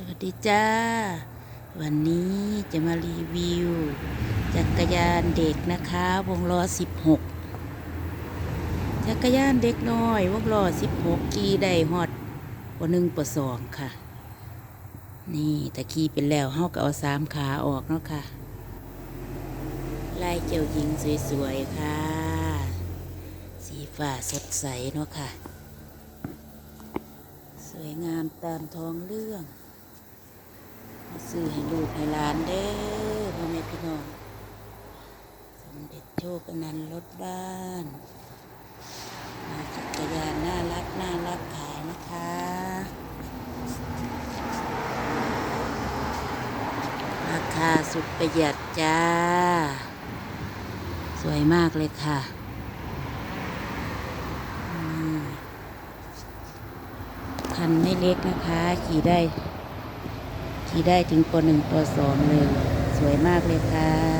สวัสดีจ้า วันนี้จะมารีวิว จักรยานเด็กนะคะ วงล้อ 16 จักรยานเด็กน้อย วงล้อ 16ขี่ได้ฮอดปหนึ่งปสองค่ะ นี่ต่ขี่เป็นแล้วเฮาก็เอาสามขาออกเนาะค่ะลายเจ้าหญิงสวยๆค่ะ สีฟ้าสดใสเนาะค่ะ สวยงามตามท้องเรื่อง ซื้อให้ลูกให้หลานเด้อพ่อแม่พี่น้องสมเด็จโชคอนันต์รถบ้านมาจักรยานน่ารักน่ารักขายนะคะราคาสุดประหยัดจ้า สวยมากเลยค่ะคันไม่เล็กนะคะ ขี่ได้ ขี่ได้ถึงปหนึ่งปสองเลย สวยมากเลยค่ะ